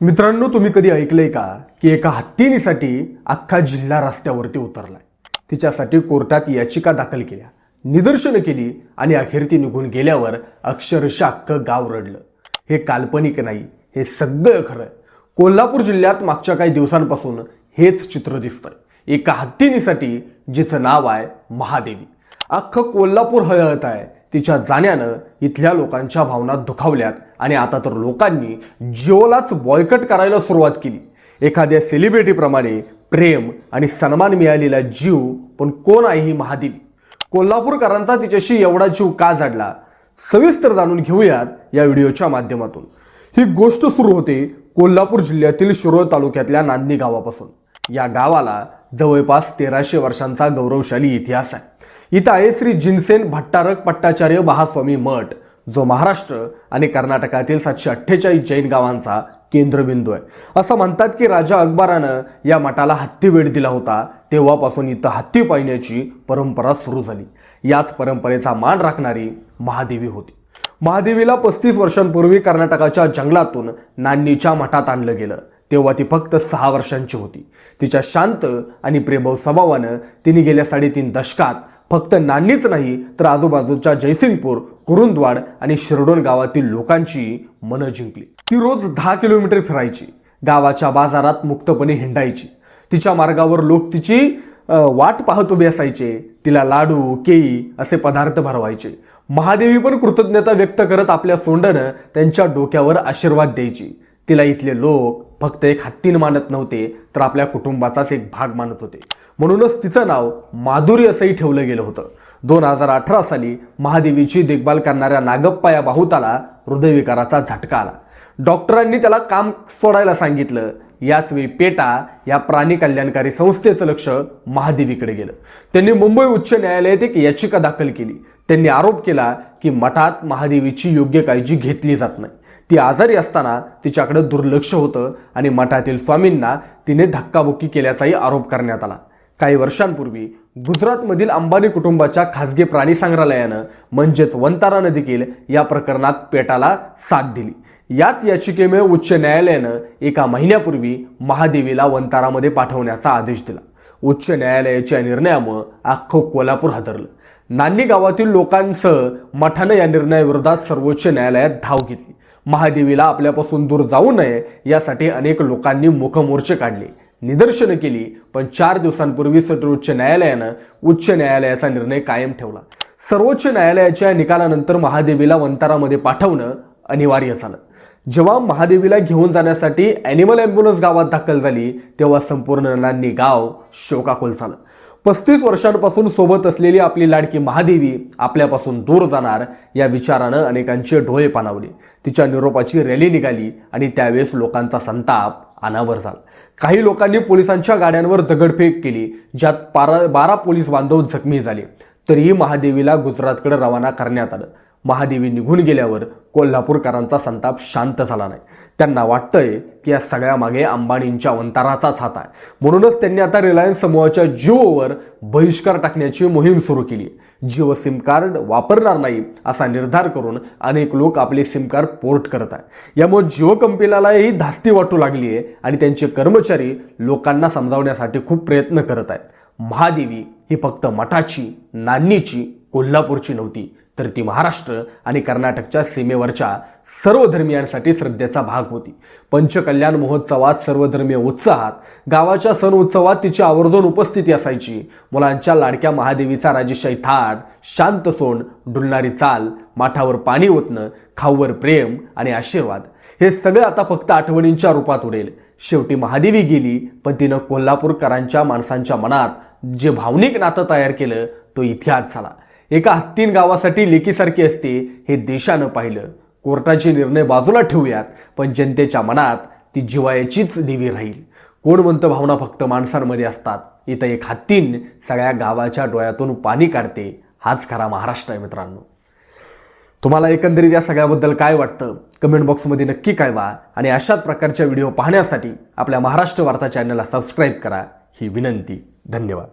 मित्रांनो तुम्ही कधी ऐकलंय का की एका हत्तीनीसाठी अख्खा जिल्हा रस्त्यावरती उतरलाय? तिच्यासाठी कोर्टात याचिका दाखल केल्या. निदर्शनं केली आणि अखेर ती निघून गेल्यावर अक्षरशः अख्खं गाव रडलं. हे काल्पनिक नाही हे सगळं खरं. कोल्हापूर जिल्ह्यात मागच्या काही दिवसांपासून हेच चित्र दिसतंय. एका हत्तीनीसाठी जिचं नाव आहे महादेवी. अख्खं कोल्हापूर हळहळत आहे. तिच्या जाण्यानं इथल्या लोकांच्या भावना दुखावल्यात आणि आता तर लोकांनी जिओलाच बॉयकट करायला सुरुवात केली. एखाद्या सेलिब्रिटीप्रमाणे प्रेम आणि सन्मान मिळालेला जीव पण कोण आहे ही महादेवी. कोल्हापूरकरांचा तिच्याशी एवढा जीव का जाडला? सविस्तर जाणून घेऊयात या व्हिडिओच्या माध्यमातून. ही गोष्ट सुरू होते कोल्हापूर जिल्ह्यातील शिरोळ तालुक्यातल्या नांदणी गावापासून. या गावाला जवळपास तेराशे वर्षांचा गौरवशाली इतिहास आहे. इथं आहे श्री जिनसेन भट्टारक पट्टाचार्य महास्वामी मठ जो महाराष्ट्र आणि कर्नाटकातील सातशे अठ्ठेचाळीस जैन गावांचा केंद्रबिंदू आहे. असं म्हणतात की राजा अकबरानं या मठाला हत्ती वेळ दिला होता. तेव्हापासून इथं हत्ती पाळण्याची परंपरा सुरू झाली. याच परंपरेचा मान राखणारी महादेवी होती. महादेवीला पस्तीस वर्षांपूर्वी कर्नाटकाच्या जंगलातून नान्नीच्या मठात आणलं गेलं. तेव्हा ती फक्त सहा वर्षांची होती. तिच्या शांत आणि प्रेमव स्वभावानं तिने गेल्या साडेतीन दशकात फक्त नान्नीच नाही तर आजूबाजूच्या जयसिंगपूर कुरुंदवाड आणि शिरडोन गावातील लोकांची मनं जिंकली. ती रोज दहा किलोमीटर फिरायची गावाच्या बाजारात मुक्तपणे हिंडायची. तिच्या मार्गावर लोक तिची वाट पाहत उभे असायचे. तिला लाडू केळी असे पदार्थ भरवायचे. महादेवी पण कृतज्ञता व्यक्त करत आपल्या सोंडनं त्यांच्या डोक्यावर आशीर्वाद द्यायची. तिला इथले लोक फक्त एक हत्तीन मानत नव्हते तर आपल्या कुटुंबाचाच एक भाग मानत होते. म्हणूनच तिचं नाव माधुरी असंही ठेवलं गेलं होतं. दोन हजार अठरा साली महादेवीची देखभाल करणाऱ्या नागप्पा या बाहुताला हृदयविकाराचा झटका आला. डॉक्टरांनी त्याला काम सोडायला सांगितलं. याच वेळी पेटा या प्राणी कल्याणकारी संस्थेचं लक्ष महादेवीकडे गेलं. त्यांनी मुंबई उच्च न्यायालयात एक याचिका दाखल केली. त्यांनी आरोप केला की मठात महादेवीची योग्य काळजी घेतली जात नाही. ती आजारी असताना तिच्याकडे दुर्लक्ष होतं आणि मठातील स्वामींना तिने धक्काबुक्की केल्याचाही आरोप करण्यात आला. काही वर्षांपूर्वी गुजरातमधील अंबानी कुटुंबाच्या खाजगी प्राणी संग्रहालयानं म्हणजेच वंतारानं देखील या प्रकरणात पेटाला साथ दिली. याच याचिकेमुळे उच्च न्यायालयानं एका महिन्यापूर्वी महादेवीला वंतारामध्ये पाठवण्याचा आदेश दिला. उच्च न्यायालयाच्या निर्णयामुळं अख्खं कोल्हापूर हादरलं. नान्नी गावातील लोकांसह मठानं या निर्णयाविरोधात सर्वोच्च न्यायालयात धाव घेतली. महादेवीला आपल्यापासून दूर जाऊ नये यासाठी अनेक लोकांनी मुखमोर्चे काढले. निदर्शनं केली पण चार दिवसांपूर्वी सर्वोच्च न्यायालयानं उच्च न्यायालयाचा निर्णय कायम ठेवला. सर्वोच्च न्यायालयाच्या निकालानंतर महादेवीला वंतारामध्ये पाठवणं अनिवार्य झालं. जेव्हा महादेवीला घेऊन जाण्यासाठी ॲनिमल ॲम्ब्युलन्स गावात दाखल झाली तेव्हा संपूर्ण रणांनी गाव शोकाकुल झालं. पस्तीस वर्षांपासून सोबत असलेली आपली लाडकी महादेवी आपल्यापासून दूर जाणार या विचारानं अनेकांचे डोळे पाणावले. तिच्या निरोपाची रॅली निघाली आणि त्यावेळेस लोकांचा संताप अनावर झाला. काही लोकांनी पोलिसांच्या गाड्यांवर दगडफेक केली ज्यात बारा बारा पोलीस बांधव जखमी झाले. तरीही महादेवीला गुजरातकडे रवाना करण्यात आलं. महादेवी निघून गेल्यावर कोल्हापूरकरांचा संताप शांत झाला नाही. त्यांना वाटतंय की या सगळ्यामागे अंबानींच्या अवंताराचाच हात आहे. म्हणूनच त्यांनी आता रिलायन्स समूहाच्या जिओवर बहिष्कार टाकण्याची मोहीम सुरू केली. जिओ सिम कार्ड वापरणार नाही असा निर्धार करून अनेक लोक आपले सिम कार्ड पोर्ट करत आहे यामुळे जिओ कंपनीलाही धास्ती वाटू लागली आहे आणि त्यांचे कर्मचारी लोकांना समजावण्यासाठी खूप प्रयत्न करत आहेत. महादेवी ही फक्त मठाची नान्नीची कोल्हापूरची नव्हती तर ती महाराष्ट्र आणि कर्नाटकच्या सीमेवरच्या सर्व धर्मियांसाठी श्रद्धेचा भाग होती. पंचकल्याण महोत्सवात सर्वधर्मीय उत्साहात गावाच्या सण उत्सवात तिची आवर्जून उपस्थिती असायची. मुलांच्या लाडक्या महादेवीचा राजेशाही थाट शांत सोंड डुलणारी चाल माठावर पाणी ओतणं खाऊवर प्रेम आणि आशीर्वाद. हे सगळं आता फक्त आठवणींच्या रूपात उडेल शेवटी महादेवी गेली पण तिनं कोल्हापूरकरांच्या माणसांच्या मनात जे भावनिक नातं तयार केलं तो इतिहास झाला. एका हत्तीन गावासाठी लेकीसारखी असते हे देशानं पाहिलं. कोर्टाचे निर्णय बाजूला ठेवूयात पण जनतेच्या मनात ती जिवायचीच देवी राहील. कोण म्हणतं भावना फक्त माणसांमध्ये असतात. इथं एक हत्तीन सगळ्या गावाच्या डोळ्यातून पाणी काढते. हाच खरा महाराष्ट्र आहे मित्रांनो. तुम्हाला एकंदरीत या सगळ्याबद्दल काय वाटतं? कमेंट बॉक्समध्ये नक्की कळवा आणि अशाच प्रकारच्या व्हिडिओ पाहण्यासाठी आपल्या महाराष्ट्र वार्ता चॅनलला सबस्क्राईब करा. ही विनंती. धन्यवाद.